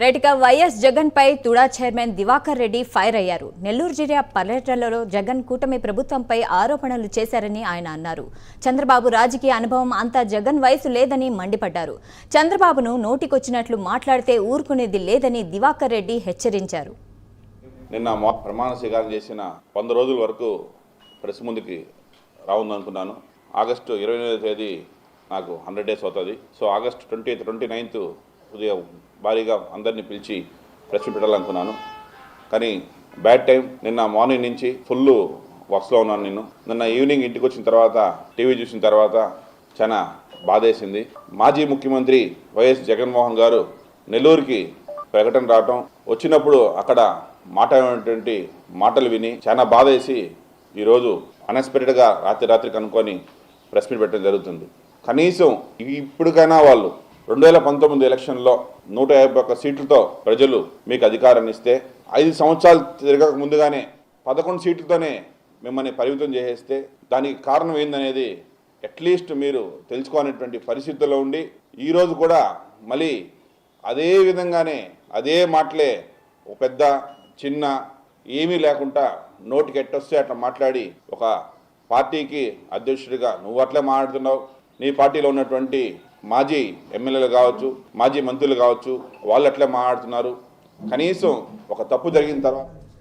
రైట్గా YS Jagan పై TUDA chairman Divakar Reddy fire అయ్యారు. నెల్లూరు జిల్లా పర్యటనలో జగన్ కూటమి ప్రభుత్వంపై ఆరోపణలు చేశారని ఆయన అన్నారు. చంద్రబాబు రాజకీయ అనుభవం అంతా జగన్ వయసు లేదని మండిపడ్డారు. చంద్రబాబును నోటికొచ్చినట్లు మాట్లాడితే ఊరుకునేది లేదని దివాకర్ రెడ్డి హెచ్చరించారు. నిన్న ప్రమాణ స్వీకారం చేసిన వంద రోజుల వరకు ప్రెస్ ముందుకి రావుందనుకున్నాను. ఆగస్టు ఇరవై తేదీ నాకు హండ్రెడ్ డేస్ అవుతుంది. So August twenty twenty ninth ఉదయం భారీగా అందరినీ పిలిచి ప్రెస్ పెట్టాలనుకున్నాను. కానీ బ్యాడ్ టైం. నిన్న మార్నింగ్ నుంచి ఫుల్ వర్క్స్లో ఉన్నాను నేను. నిన్న ఈవినింగ్ ఇంటికి వచ్చిన తర్వాత టీవీ చూసిన తర్వాత చాలా బాధేసింది. మాజీ ముఖ్యమంత్రి వైఎస్ జగన్మోహన్ గారు నెల్లూరుకి ప్రకటన రావటం వచ్చినప్పుడు అక్కడ మాట్లాడినటువంటి మాటలు విని చాలా బాధేసి ఈరోజు అన్ఎక్స్పెక్టెడ్గా రాత్రి రాత్రి కనుక్కొని ప్రెస్ మీట్ పెట్టడం జరుగుతుంది. కనీసం ఇప్పటికైనా వాళ్ళు రెండు వేల పంతొమ్మిది ఎలక్షన్లో నూట యాభై ఒక్క సీట్లతో ప్రజలు మీకు అధికారాన్ని ఇస్తే ఐదు సంవత్సరాలు తిరగక ముందుగానే పదకొండు సీట్లతోనే మిమ్మల్ని పరిమితం చేసేస్తే దానికి కారణం ఏందనేది అట్లీస్ట్ మీరు తెలుసుకోనేటువంటి పరిస్థితుల్లో ఉండి ఈరోజు కూడా మళ్ళీ అదే విధంగానే అదే మాటలే ఒక పెద్ద చిన్న ఏమీ లేకుండా నోటికి ఎట్టొస్తే అట్లా మాట్లాడి ఒక పార్టీకి అధ్యక్షుడిగా నువ్వు అట్లే మాట్లాడుతున్నావు నీ పార్టీలో ఉన్నటువంటి మాజీ ఎమ్మెల్యేలు కావచ్చు మాజీ మంత్రులు కావచ్చు వాళ్ళు అట్లే మాట్లాడుతున్నారు. కనీసం ఒక తప్పు జరిగిన తర్వాత